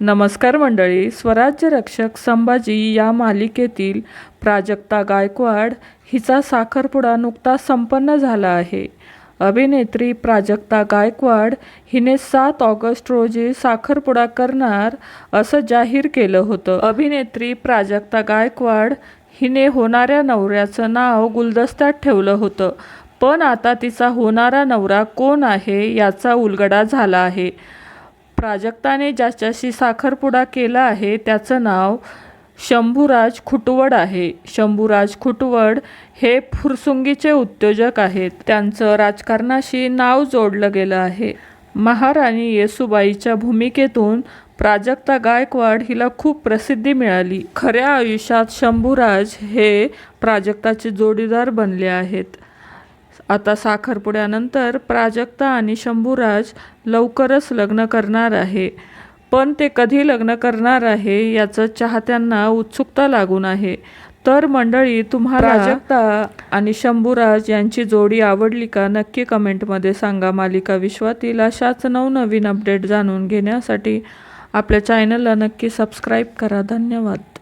नमस्कार मंडळी स्वराज्य रक्षक संभाजी या मालिकेतील प्राजक्ता गायकवाड हिचा साखरपुडा नुकताच संपन्न झाला आहे. अभिनेत्री प्राजक्ता गायकवाड हिने सात ऑगस्ट रोजी साखरपुडा करणार असं जाहीर केलं होतं. अभिनेत्री प्राजक्ता गायकवाड हिने होणाऱ्या नवऱ्याचं नाव गुलदस्त्यात ठेवलं होतं. पण आता तिचा होणारा नवरा कोण आहे याचा उलगडा झाला आहे. प्राजक्ताने ज्याच्याशी साखरपुडा केला आहे त्याचं नाव शंभूराज खुटवड आहे. शंभूराज खुटवड हे फुरसुंगीचे उद्योजक आहेत. त्यांचं राजकारणाशी नाव जोडलं गेलं आहे. महाराणी येसुबाईच्या भूमिकेतून प्राजक्ता गायकवाड हिला खूप प्रसिद्धी मिळाली. खऱ्या आयुष्यात शंभूराज हे प्राजक्ताचे जोडीदार बनले आहेत. आता साखरपुड्यानंतर प्राजक्ता आणि शंभूराज लवकरच लग्न करणार आहे. पण ते कधी लग्न करणार आहे याचं चाहत्यांना उत्सुकता लागून आहे. तर मंडळी तुम्हाला प्राजक्ता आणि शंभूराज यांची जोडी आवडली का? नक्की कमेंटमध्ये सांगा. मालिका विश्वातील अशाच नवनवीन अपडेट जाणून घेण्यासाठी आपल्या चॅनलला नक्की सबस्क्राईब करा. धन्यवाद.